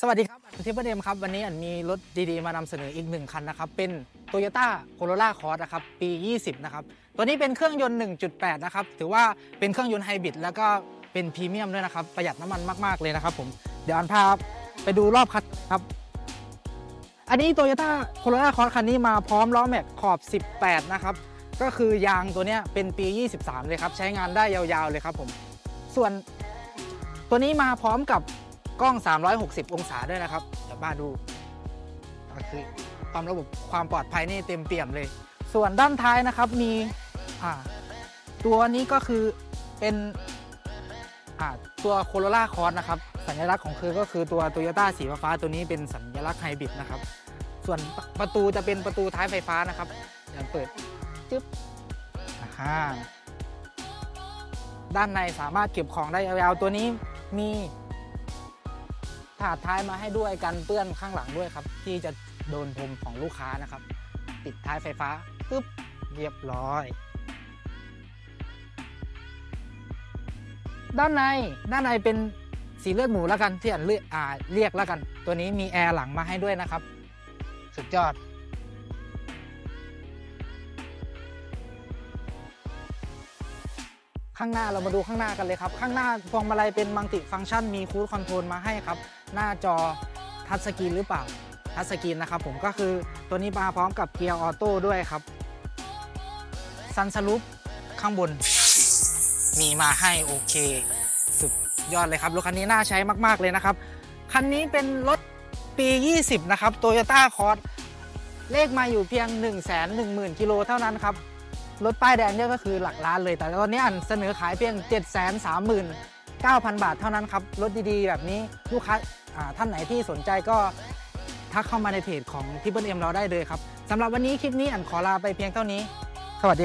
สวัสดีครับทิปเปอร์เดมครับ วันนี้อันมีรถดีๆ มานำเสนออีกหนึ่งคันนะครับ เป็น Toyota Corolla Cross นะครับ ปี 20 นะครับ ตัวนี้เป็นเครื่องยนต์ 1.8 นะครับ ถือว่าเป็นเครื่องยนต์ไฮบริดแล้วก็เป็นพรีเมียมด้วยนะครับ ประหยัดน้ำมันมากๆเลยนะครับผม เดี๋ยวอันพาไปดูรอบคันครับ อันนี้ Toyota Corolla Cross คันนี้มาพร้อมล้อแม็กขอบ 18 นะครับ ก็คือยางตัวนี้เป็นปี 23 เลยครับ ใช้งานได้ยาวๆเลยครับผม ส่วนตัวนี้มาพร้อมกับ กล้อง 360 องศาด้วยนะครับเดี๋ยวมาดูก็คือความระบบความปลอดภัยนี่เต็มเปี่ยมเลย ส่วนด้านท้ายนะครับมีตัวนี้ก็คือเป็นตัวโคโรล่าคอร์สนะครับ สัญลักษณ์ของคือก็คือตัวโตโยต้าสีฟ้าตัวนี้เป็นสัญลักษณ์ไฮบริดนะครับ ส่วนประตูจะเป็นประตูท้ายไฟฟ้านะครับเดี๋ยวเปิดจึ๊บอ่าด้านในสามารถเก็บของได้ยาวๆตัวนี้มี ถาดท้ายมาให้ด้วยกันเปื้อนข้างหลังด้วยครับ ที่จะโดนพรมของลูกค้านะครับ ติดท้ายไฟฟ้าปึ๊บเรียบร้อย ด้านในด้านในเป็นสีเลือดหมูแล้วกันที่อันเลือกอ่าเรียกแล้วกัน ตัวนี้มีแอร์หลังมาให้ด้วยนะครับ สุดยอด ข้างหน้าเรามาดูข้างหน้ากันเลยครับ ข้างหน้าพวงมาลัยเป็นมัลติฟังก์ชันมีคู d คอนโทรลมาให้ครับ หน้าจอทัชสกรีนหรือเปล่าทัชสกรีนนะครับผมก็คือตัวนี้มาพร้อมกับเกียร์ออโต้ด้วยครับซันสลูปข้างบน มีมาให้โอเค สุดยอดเลยครับรถคันนี้น่าใช้มากๆเลยนะครับ คันนี้เป็นรถปี 20 นะครับ Toyota Cross เลขมาอยู่เพียง 1 1 0 0 0 0กิโลเท่านั้นครับ รถป้ายแดงเนี่ยก็คือหลักล้านเลย แต่ตอนนี้อันเสนอขายเพียง 7 3 9 0 0 0 บาทเท่านั้นครับ รถดีๆ แบบนี้ลูกค้าอ่าท่านไหนที่สนใจก็ทักเข้ามาในเพจของทิปเปิลเอ็มเราได้เลยครับสำหรับวันนี้คลิปนี้อันขอลาไปเพียงเท่านี้ สวัสดี